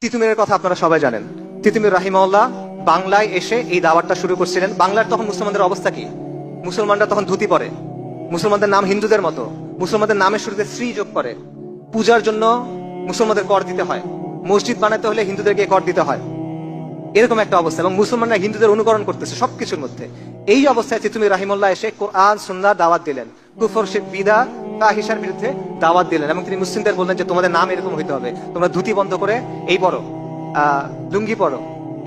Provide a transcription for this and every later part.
তিতুমিরের কথা আপনারা সবাই জানেন। তিতুমির রাহিমাউল্লাহ বাংলায় এসে এই দাওয়াতটা শুরু করছিলেন। বাংলার তখন মুসলমানদের অবস্থা কি? মুসলমানরা তখন ধুতি পরে। মুসলমানদের নাম হিন্দুদের মতো। মুসলমানদের নামের শুরুতে শ্রী যোগ করে। পূজার জন্য মুসলমানদের কর দিতে হয়। মসজিদ বানাতে হলে হিন্দুদেরকে কর দিতে হয়। এরকম একটা অবস্থা এবং মুসলমানরা হিন্দুদের অনুকরণ করতেছে সবকিছুর মধ্যে। এই অবস্থায় তিতুমি রাহিমুল্লাহ এসে কোরআন, সুন্নাহ দাওয়াত দিলেন। কুফর শিখ বিদা ফাহিসার বিরুদ্ধে দাওয়াত দিলেন এবং তিনি মুসলিমদের বললেন যে তোমাদের নাম এরকম হইতে হবে। তোমরা ধুতি বন্ধ করে এই পড়ো লুঙ্গি পড়ো।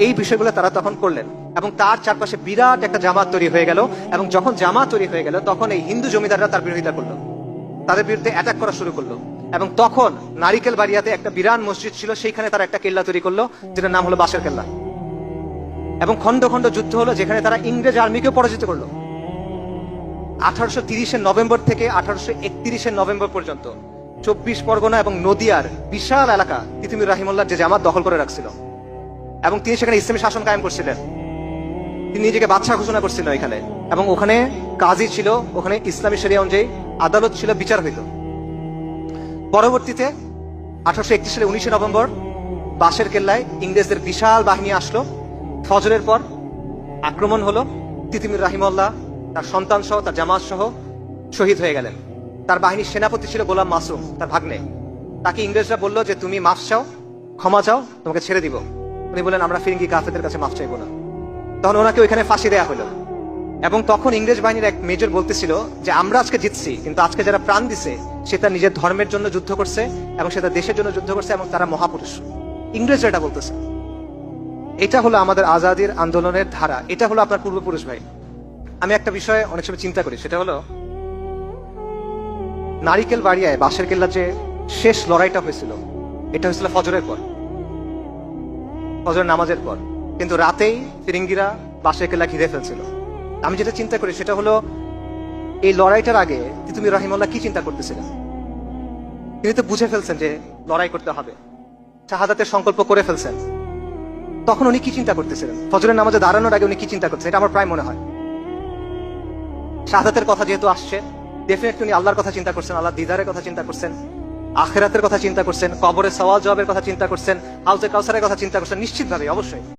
এই বিষয়গুলো তারা তখন করলেন এবং তার চারপাশে বিরাট একটা জামাত তৈরি হয়ে গেল এবং যখন জামাত তৈরি হয়ে গেল তখন এই হিন্দু জমিদাররা তার বিরোধিতা করল, তাদের বিরুদ্ধে অ্যাটাক করা শুরু করল এবং তখন নারিকেল বাড়িয়াতে একটা বিরাট মসজিদ ছিল, সেইখানে তারা একটা কেল্লা তৈরি করল যেটার নাম হলো বাসের কেল্লা। এবং খন্ড খন্ড যুদ্ধ হলো যেখানে তারা ইংরেজ আর্মিকেও পরাজিত করল। আঠারোশো তিরিশের নভেম্বর থেকে আঠারোশো একত্রিশের নভেম্বর পর্যন্ত চব্বিশ পরগনা এবং নদিয়ার বিশাল এলাকা তিতুমির রাহিমুল্লাহ যে জামাত দখল করে রাখছিল। এবং তিনি সেখানে ইসলামী শাসন কায়েম করছিলেন। তিনি নিজেকে বাদশাহ ঘোষণা করছিলেন এখানে। এবং ওখানে কাজী ছিল, ওখানে ইসলামী শরিয়া অনুযায়ী আদালত ছিল, বিচার হইত। পরবর্তীতে আঠারোশো একত্রিশ সালে উনিশে নভেম্বর বাসের কেল্লায় ইংরেজদের বিশাল বাহিনী আসলো। ফজরের পর আক্রমণ হলো তিতিমির রাহিমল্লাহ তার সন্তান সহ, তার জামাত সহ শহীদ হয়ে গেলেন। তার বাহিনীর সেনাপতি ছিল গোলাম মাসুম, তার ভাগ্নে। তাকে ইংরেজরা বলল যে, তুমি মাফ চাও, ক্ষমা চাও, তোমাকে ছেড়ে দিব। উনি বললেন, আমরা ফিরিঙ্গি কাফেদের কাছে মাফ চাইব না। তখন ওনাকে ওইখানে ফাঁসি দেয়া হলো। এবং তখন ইংরেজ বাহিনীর এক মেজর বলতেছিল যে, আমরা আজকে জিতছি, কিন্তু আজকে যারা প্রাণ দিছে, সে তার নিজের ধর্মের জন্য যুদ্ধ করছে এবং সে তার দেশের জন্য যুদ্ধ করছে এবং তারা মহাপুরুষ। ইংরেজরা এটা বলতেছে। এটা হলো আমাদের আজাদির আন্দোলনের ধারা। এটা হলো আপনার পূর্বপুরুষ ভাই। আমি একটা বিষয়ে অনেক সময় চিন্তা করি, সেটা হলো, নারিকেল বাড়িয়ায় বাঁশের কেল্লা যে শেষ লড়াইটা হয়েছিল, এটা হয়েছিল ফজরের পর। ফজরের নামাজের পর। কিন্তু রাতেই ফিরিঙ্গিরা বাঁশের কেল্লা ঘিরে ফেলছিল। আমি যেটা চিন্তা করি, সেটা হলো, এই লড়াইটার আগে তুমি রাহিমুল্লাহ কি চিন্তা করতেছিলেন? তিনি তো বুঝে ফেলছেন যে লড়াই করতে হবে। শাহাদাতের সংকল্প করে ফেলছেন। তখন উনি কি চিন্তা করতেছিলেন? ফজরের নামাজে দাঁড়ানোর আগে উনি কি চিন্তা করছেন এটা আমার প্রায় মনে হয়। শাহাদাতের কথা যেহেতু আসছে ডেফিনেটলি উনি আল্লাহর কথা চিন্তা করছেন আল্লাহ দিদারের কথা চিন্তা করছেন, আখেরাতের কথা চিন্তা করছেন, কবরের সওয়াল জবাবের কথা চিন্তা করছেন, হাউজে কাউসারের কথা চিন্তা করছেন নিশ্চিতভাবে অবশ্যই।